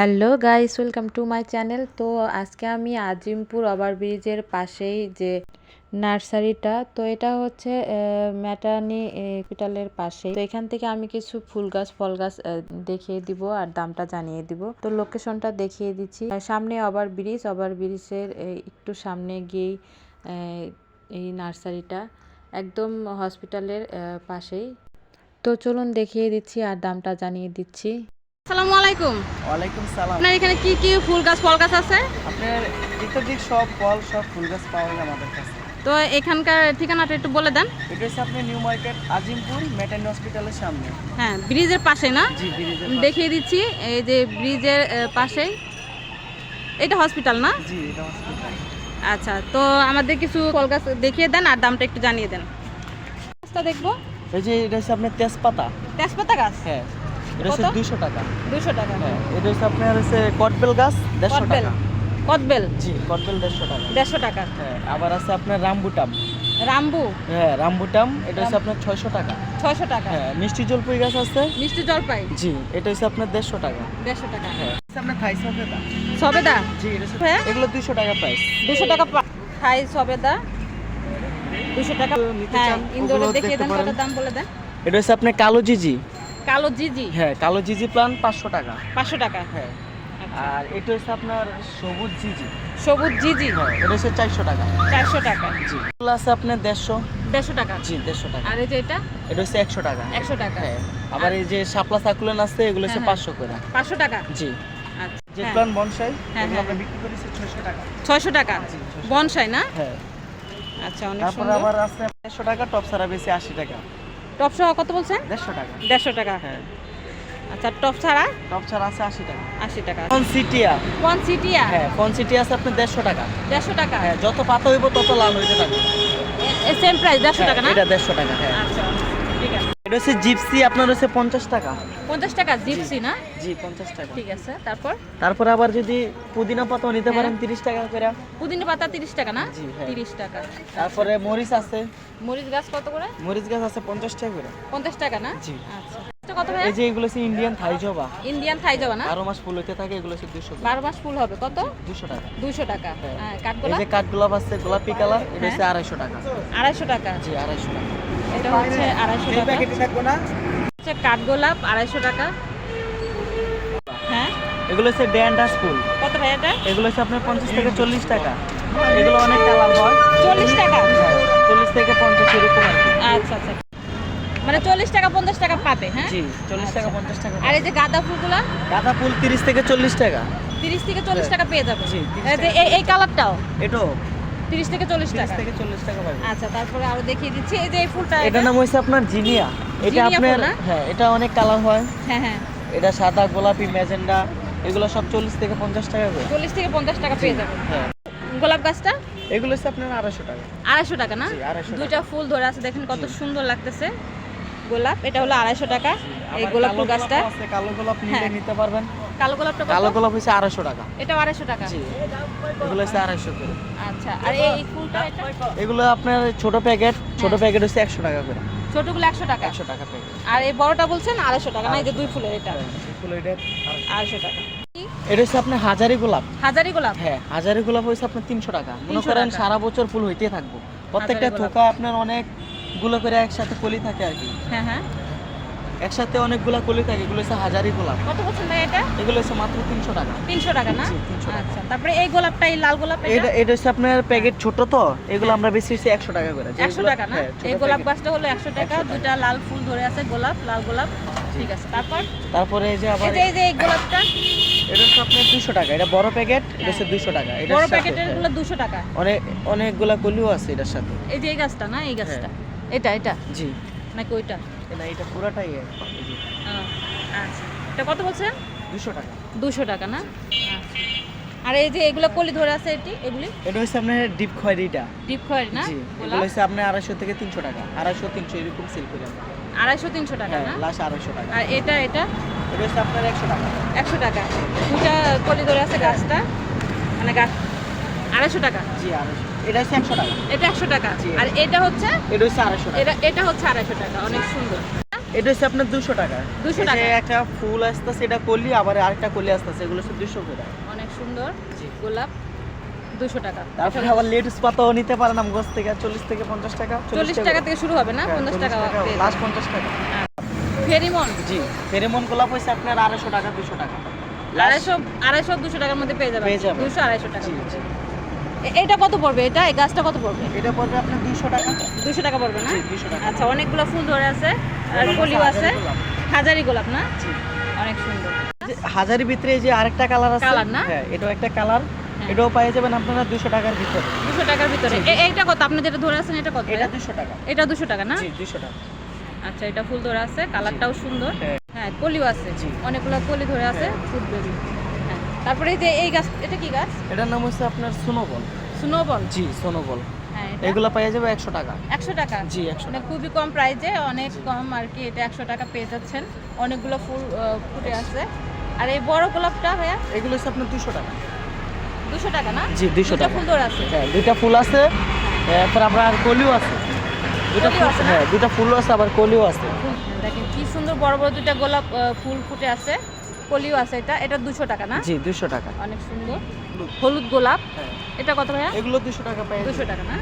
Hello guys, welcome to my channel. তো আজকে আমি আজিমপুর ওভারব্রিজের পাশেই যে নার্সারিটা, তো এটা হচ্ছে ম্যাটার্নি হসপিটালের পাশে তো এখান থেকে আমি কিছু ফুল গাছ, ফল গাছ দেখিয়ে দিব আর দামটা জানিয়ে দিব। তো লোকেশনটা দেখিয়ে দিচ্ছি। সামনে ওভার ব্রিজ, ওভার ব্রিজের একটু সামনে গিয়েই এই নার্সারিটা, একদম হসপিটালের পাশেই। তো চলুন দেখিয়ে দিচ্ছি আর দামটা জানিয়ে দিচ্ছি। আসসালামু আলাইকুম। ওয়ালাইকুম সালাম। আপনার এখানে কি কি ফুল গাছ ফল গাছ আছে? আপনার ইত্যাদি সব ফল সব ফুল গাছ পাওয়া যায় আমাদের কাছে। তো এখানকার ঠিকানাটা একটু বলে দেন। এটা হচ্ছে আপনার নিউ মার্কেট আজিমপুর মেটার্নি হসপিটালের সামনে। হ্যাঁ ব্রিজের পাশে না? জি ব্রিজের আমি দেখিয়ে দিচ্ছি এই যে ব্রিজের পাশে। এটা হসপিটাল না? জি এটা হসপিটাল। আচ্ছা তো আমাদের কিছু ফল গাছ দেখিয়ে দেন আর দামটা একটু জানিয়ে দেন। গাছটা দেখব। এই যে এটা হচ্ছে আপনার তেজপাতা। তেজপাতা গাছ? হ্যাঁ। এটা হচ্ছে দুশো টাকা। দুশো টাকা। হ্যাঁ এটা হচ্ছে আপনার হচ্ছে কটবেল গাছ দেড়শো টাকা। কদবেল জি দেড়শো টাকা। দেড়শো টাকা। হ্যাঁ আবার আছে আপনার রামবুটাম রাম্বু? হ্যাঁ রামবুটাম এটা হচ্ছে আপনার ছয়শো টাকা। ছয়শো টাকা। হ্যাঁ মিষ্টি জলপুই গাছ আছে। মিষ্টি জলপাই? জি এটা হচ্ছে আপনার দেড়শো টাকা। দেড়শো টাকা। হ্যাঁ। আপনার থাই সফেদা সবেদা? জি হ্যাঁ? এগুলো দুশো টাকা প্রাইস দুশো টাকা সবেদা। দুশো টাকা হ্যাঁ চান, দেখিয়ে দেন কত দাম বলে দেন। এটা হচ্ছে আপনার কালো জিজি। কালো জিজি? হ্যাঁ কালো জিজি প্লান পাঁচশো টাকা। পাঁচশো টাকা? হ্যাঁ। আর এটা হচ্ছে আপনার সবুজ জিজি। সবুজ জিজি? হ্যাঁ এটা হচ্ছে চারশো টাকা। চারশো টাকা। জি। এগুলো আছে আপনার দেড়শো। দেড়শো টাকা। জি দেড়শো টাকা। আর এই যে এটা? এটা হচ্ছে একশো টাকা। একশো টাকা। হ্যাঁ। আবার এই যে শাপলা সাকুলেন আছে এগুলো হচ্ছে হ্যাঁ, পাঁচশো করে। পাঁচশো টাকা? জি। আচ্ছা যে হ্যাঁ, প্লান বনসাই হ্যাঁ, এগুলো হ্যাঁ। আমরা বিক্রি করেছি ছয়শো টাকা। ছয়শো টাকা? জি, বনসাই না? হ্যাঁ। আচ্ছা অনেক তারপর আবার আছে দেড়শো টাকা টপ সারা বেশি আশি টাকা। টপ সহ কত বলছেন? দেড়শো টাকা। দেড়শো টাকা। হ্যাঁ। আচ্ছা টপ ছাড়া? টপ ছাড়া আছে আশি টাকা। আশি টাকা। ফনসিটিয়া ওয়ান সিটিয়া হ্যাঁ ফনসিটিয়া আছে আপনার দেড়শো টাকা। দেড়শো টাকা? হ্যাঁ যত পাতা হইব তত লাল হইতে থাকবে। সেম প্রাইস দেড়শো টাকা না? এটা দেড়শো টাকা হ্যাঁ। আচ্ছা ঠিক আছে। এটা হচ্ছে জিপসি আপনার হচ্ছে পঞ্চাশ টাকা। পঞ্চাশ টাকা জিপসি না? জি পঞ্চাশ টাকা। ঠিক আছে তারপর? তারপর আবার যদি পুদিনা পাতাও নিতে পারেন তিরিশ টাকা করে। পুদিনা পাতা তিরিশ টাকা না? জি, হ্যাঁ। তিরিশ টাকা। তারপরে মরিচ আছে। মরিচ গাছ কত করে? মরিচ গাছ আছে পঞ্চাশ টাকা করে। পঞ্চাশ টাকা না? জি। আচ্ছা। এই যে এগুলো হচ্ছে ইন্ডিয়ান থাই জবা। ইন্ডিয়ান থাই যাবা না? বারো মাস ফুল হইতে থাকে এগুলো হচ্ছে দুশো বারো মাস ফুল হবে কত? দুশো টাকা। দুইশো টাকা। হ্যাঁ। হ্যাঁ এই যে কাঠগোলাপ আছে গোলাপি কালার এটা হচ্ছে আড়াইশো টাকা। আড়াইশো টাকা। জি আড়াইশো টাকা। এটা হচ্ছে আড়াইশো টাকা। থাকব না? হচ্ছে কাঠগোলাপ আড়াইশো টাকা। হ্যাঁ? এগুলো হচ্ছে ড্যান্ডাস ফুল কত ভাই এটা? এগুলো হচ্ছে আপনার পঞ্চাশ থেকে চল্লিশ টাকা। এগুলো অনেক কালার হয় চল্লিশ টাকা? চল্লিশ থেকে পঞ্চাশ এরকম আর আচ্ছা আচ্ছা। মানে চল্লিশ টাকা পঞ্চাশ টাকা পাবে হ্যাঁ? জি চল্লিশ টাকা পঞ্চাশ টাকা আর এই যে গাঁদা ফুলগুলা? গাঁদা ফুল তিরিশ থেকে চল্লিশ টাকা। তিরিশ থেকে চল্লিশ টাকা পেয়ে যাবে। জি, 30 এই এই- এই কালারটাও এটাও। তিরিশ থেকে চল্লিশ তিরিশ টাকা। থেকে চল্লিশ টাকা পাবে। আচ্ছা তারপরে আরও দেখিয়ে দিচ্ছি এই যে এই ফুলটা এটা নাম হচ্ছে আপনার জিনিয়া। এটা আপনার হ্যাঁ এটা অনেক কালার হয়। হ্যাঁ হ্যাঁ। এটা সাদা গোলাপি ম্যাজেন্ডা এগুলো সব চল্লিশ থেকে পঞ্চাশ টাকা করে। চল্লিশ থেকে পঞ্চাশ টাকা পেয়ে যাবে হ্যাঁ। গোলাপ গাছটা? এগুলো হচ্ছে আপনার আড়াইশো টাকা। আড়াইশো টাকা না? 250 দুইটা ফুল ধরে আছে দেখেন কত সুন্দর লাগতেছে। গোলাপ এটা হলো আড়াইশো টাকা। এই গোলাপ ফুল গাছটা। কালো গোলাপ নিলে হ্যাঁ। নিতে পারবেন। কালো গোলাপটা কালো গোলাপ হচ্ছে আড়াইশো টাকা। এটাও আড়াইশো টাকা? জি। এগুলো হচ্ছে আড়াইশো করে। আচ্ছা আর এই ফুলটা এটা? এগুলো আপনার ছোট প্যাকেট ছোট হ্যাঁ। প্যাকেট হচ্ছে একশো টাকা করে। ছোটগুলো একশো টাকা? একশো টাকা প্যাকেট আর এই বড়টা বলছেন আড়াইশো টাকা না এই যে দুই ফুলের এটা? এগুলো এটা আড়াইশো টাকা। এটা হচ্ছে আপনার হাজারি গোলাপ। হাজারি গোলাপ? হ্যাঁ হাজারি গোলাপ হচ্ছে আপনার তিনশো টাকা। মনে করেন সারা বছর ফুল হইতে থাকব। প্রত্যেকটা থোকা আপনার অনেকগুলো করে একসাথে কলি থাকে আর কি। হ্যাঁ হ্যাঁ। একসাথে অনেকগুলা কলি থাকে এগুলো হচ্ছে হাজারি গোলাপ। কত বলছেন ভাই এটা? এগুলো হচ্ছে মাত্র তিনশো টাকা। তিনশো টাকা না? জি, 300 টাকা। আচ্ছা তারপরে এই গোলাপটা এই লাল গোলাপ এটা? এটা হচ্ছে আপনার প্যাকেট ছোট তো এগুলো আমরা বেশি বেশি একশো টাকা করে। একশো টাকা না? হ্যাঁ, এই গোলাপ গাছটা হলো একশো টাকা 100 টাকা। দুইটা লাল ফুল ধরে আছে গোলাপ লাল গোলাপ। ঠিক আছে তারপর? তারপরে এই যে আবার এই যে এই গোলাপটা? এটা হচ্ছে আপনার দুশো টাকা এটা বড় প্যাকেট এটা হচ্ছে দুশো টাকা এটা বড় প্যাকেটের হ্যাঁ। গুলো দুশো টাকা। অনেক অনেকগুলা কলিও আছে এটার সাথে। এই যে এই গাছটা না এই গাছটা? হ্যাঁ। এটা এটা? জি। নাকি ওইটা? না এটা পুরাটাই আহ, আচ্ছা। এটা কত বলছেন দুশো টাকা। দুশো টাকা না? আচ্ছা। আর এই যে এগুলো কলি ধরে আছে এটি এগুলি? এটা হচ্ছে আপনার ডিপ খয়েরিটা ডিপ খয়েরি না? এগুলো হচ্ছে আপনার আড়াইশো থেকে তিনশো টাকা। আড়াইশো তিনশো এরকম সেল করি আমরা। আড়াইশো তিনশো টাকা হ্যাঁ না? লাস্ট আড়াইশো টাকা। আর এটা এটা? এটা হচ্ছে আপনার একশো টাকা। একশো টাকা। দুটা কলি ধরে আছে গাছটা? মানে গাছ আড়াইশো টাকা? জি আড়াইশো। এটা হচ্ছে একশো টাকা। এটা একশো টাকা। আর এটা হচ্ছে? এটা হচ্ছে আড়াইশো টাকা। এটা এটা হচ্ছে আড়াইশো টাকা অনেক সুন্দর। এটা হচ্ছে আপনার দুশো টাকা। 200 এই যে টাকা? একটা ফুল আসতেছে এটা কলি আবার আরেকটা কলি আসতেছে এগুলো হচ্ছে দুশো করে। অনেক সুন্দর। গোলাপ দুশো টাকা। তারপরে আবার লেটুস পাতাও নিতে পারেন আম গাছ থেকে চল্লিশ থেকে পঞ্চাশ টাকা চল্লিশ টাকা থেকে শুরু হবে না? পঞ্চাশ টাকা লাস্ট পঞ্চাশ টাকা। ফেরিমন? জি ফেরেমন গোলাপ হচ্ছে আপনার আড়াইশো টাকা দুশো টাকা। আড়াইশো আড়াইশো দুশো টাকার মধ্যে পেয়ে যাবেন। পেয়ে যাবেন। দুশো আড়াইশো টাকা এটা কত পড়বে? এটা? এই গাছটা কত পড়বে? এটা পড়বে আপনার দুশো টাকা। দুশো টাকা পড়বে না? আচ্ছা অনেকগুলো ফুল ধরে আছে। আর কলিও আছে। হাজারি গোলাপ। না? অনেক সুন্দর। হাজারি ভিতরে যে আরেকটা কালার আছে। Colour না? হ্যাঁ এটাও একটা কালার। হ্যাঁ। এটাও পেয়ে যাবেন আপনারা দুশো টাকার ভিতরে। দুশো টাকার ভিতরে। এইটা কত? আপনি যেটা ধরে আছেন এটা কত? এটা দুশো টাকা। এটা দুশো টাকা না? জি দুশো টাকা। আচ্ছা এটা ফুল ধরে আছে। কালারটাও সুন্দর। হ্যাঁ। হ্যাঁ কলিও আছে। জি। অনেকগুলো কলি ধরে আছে। ফুল বেবি তারপরে যে এই গাছ এটা কি গাছ? এটার নাম হচ্ছে আপনার সোনোবল। স্নোবল? জি সোনোবল। হ্যাঁ এগুলো পেয়ে যাবে একশো টাকা। একশো টাকা? জি একশো মানে খুবই কম প্রাইজে অনেক কম আর কি এটা একশো টাকা পেয়ে যাচ্ছেন। অনেকগুলো ফুল ফুটে আছে। আর এই বড় গোলাপটা ভাইয়া? এগুলো হচ্ছে আপনার দুশো টাকা। দুশো টাকা না? জি দুশো দুটো টাকা। ফুল ধরে আছে? হ্যাঁ দুইটা ফুল আছে। এরপর আপনার কলিও আছে। দুটা ফুল? হ্যাঁ দুটা ফুলও আছে আবার কলিও আছে। দেখেন কি সুন্দর বড় বড় দুইটা গোলাপ ফুল ফুটে আছে। কলিও আছে এটা এটা দুশো টাকা না? জি দুশো টাকা। অনেক সুন্দর। হলুদ গোলাপ। হ্যাঁ এটা কত ভাইয়া? এগুলো দুশো টাকা পেয়ে দুশো টাকা না?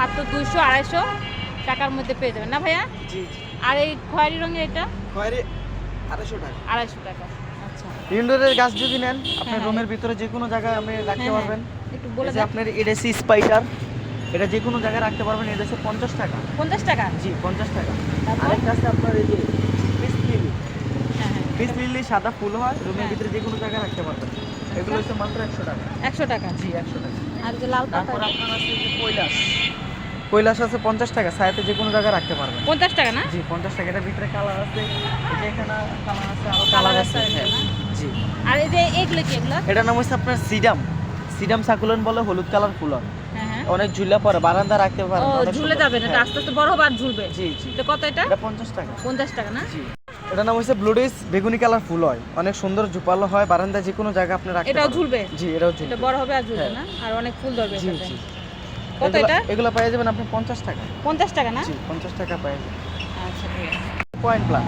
মাত্র দুইশো আড়াইশো টাকার মধ্যে পেয়ে যাবেন না ভাইয়া? জি আর এই খয়েরি রঙের এটা? খয়েরি আড়াইশো টাকা। আড়াইশো টাকা। আচ্ছা। ইনডোরের গাছ যদি নেন আপনার হ্যাঁ। রুমের ভিতরে যে কোনো জায়গায় আপনি রাখতে হ্যাঁ, পারবেন। হ্যাঁ। একটু বলে যে দেন। আপনার এডেসি স্পাইডার এটা যে কোনো জায়গায় রাখতে পারবেন এটা হচ্ছে পঞ্চাশ টাকা। পঞ্চাশ টাকা? জি পঞ্চাশ টাকা। আরেকটা আছে আপনার এই যে হ্যাঁ হ্যাঁ পিস লিলি সাদা ফুল হয় রুমের হ্যাঁ। ভিতরে যে কোনো জায়গায় রাখতে পারবেন। এগুলো হচ্ছে মাত্র একশো টাকা। একশো টাকা। জি একশো টাকা। আর যে লাল পাতা। তারপর আপনার আছে যে কৈলাস। কৈলাস আছে পঞ্চাশ টাকা সাথে যে কোনো জায়গায় রাখতে পারবেন। পঞ্চাশ টাকা না? জি পঞ্চাশ টাকা। এটার ভিতরে কালার আছে এই এখানে কালার আছে আরও কালার আছে এটা। জি। আর এই যে এগুলো কি এগুলো? এটার নাম হচ্ছে আপনার সিডাম। সিডাম সাকুলন বলে হলুদ কালার ফুল হয়। হ্যাঁ। হ্যাঁ অনেক ঝুলা পরে বারান্দা রাখতে পারেন ঝুলে যাবে না এটা। আস্তে আস্তে বড় হবে আর ঝুলবে। জি জি। এটা কত এটা? এটা পঞ্চাশ টাকা। পঞ্চাশ টাকা না? জি। এটার নাম হচ্ছে ব্লুডিস বেগুনি কালার ফুল হয় অনেক সুন্দর ঝুপালো হয় বারান্দায় যে কোনো জায়গায় আপনি রাখতে পারবেন। ঝুলবে? জি এটাও এটা ঝুলবে বড় হবে আর ঝুলবে হ্যাঁ। না? আর অনেক ফুল ধরবে জি জি। কত এটা? এগুলা পেয়ে যাবেন আপনি পঞ্চাশ টাকা। পঞ্চাশ টাকা না? জি পঞ্চাশ টাকা পেয়ে যাবেন। আচ্ছা ঠিক আছে। পয়েন্ট প্লান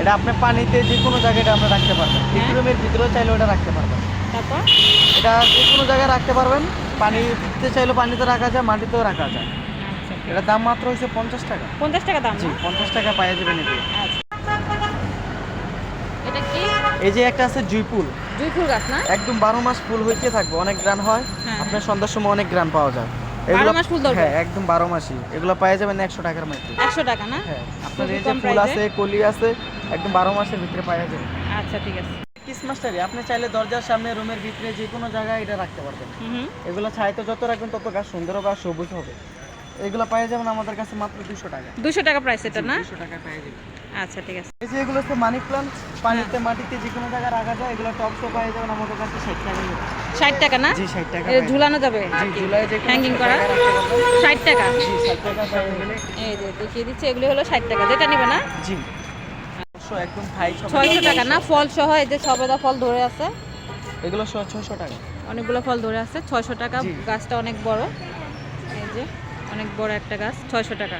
এটা আপনি পানিতে যে কোনো জায়গায় এটা আপনি রাখতে পারবেন। হ্যাঁ। রুমের ভিতরেও চাইলে ওটা রাখতে পারবেন। তারপর? এটা যে কোনো জায়গায় রাখতে পারবেন। পানিতে চাইলে পানিতে রাখা যায় মাটিতেও রাখা যায়। আচ্ছা এটার দাম মাত্র হচ্ছে পঞ্চাশ টাকা। পঞ্চাশ টাকা দাম জি পঞ্চাশ টাকা পাওয়া যাবেন এটি আচ্ছা। এটা কি? এই যে একটা আছে জুইপুল জুইফুল গাছ না? একদম বারো মাস ফুল হইতে থাকবে অনেক গ্রান হয় হ্যাঁ, আপনার সন্ধ্যার সময় অনেক গ্রান পাওয়া যায়। মাস ফুল ধরবে? হ্যাঁ একদম বারো মাসই। এগুলো পাওয়া যাবেন একশো টাকার মধ্যে। একশো টাকা না? হ্যাঁ আপনার এই যে ফুল আছে কলি আছে একদম বারো মাসের ভিতরে পাওয়া যাবে। আচ্ছা ঠিক আছে। ক্রিসমাসটারি আপনি চাইলে দরজার সামনে রুমের ভিতরে যে কোনো জায়গায় এটা রাখতে পারবেন। এগুলো ছাইতে যত রাখবেন তত গাছ সুন্দর হবে সবুজ হবে। এগুলো পাওয়া যাবেন আমাদের কাছে মাত্র দুশো টাকা। দুশো টাকা প্রাইস এটা না? দুশো টাকা পেয়ে যাবেন আচ্ছা ঠিক আছে। এই যে এগুলো হচ্ছে মানি প্লান্ট পানিতে মাটিতে যে কোনো জায়গায় রাখা যায় এগুলো টপ তো পাওয়া যাবেন আমাদের কাছে ষাট টাকা করে। ষাট টাকা না? জি ষাট টাকা এ, পেয়ে ঝুলানো যাবে জি জুলাই যে হ্যাঙ্গিং করা? ষাট টাকা? জি ষাট টাকা পেয়ে যাবেন এই যে দেখিয়ে দিচ্ছি এগুলি হলো ষাট টাকা। যেটা নিবে না? জি। ছশো একদম হাই ছয়শো টাকা না? ফল সহ এই যে সবেদা ফল ধরে আছে। এগুলো ছয়শো টাকা। অনেকগুলো ফল ধরে আছে। ছয়শো টাকা গাছটা অনেক বড়। এই যে। অনেক বড় একটা গাছ ছয়শো টাকা।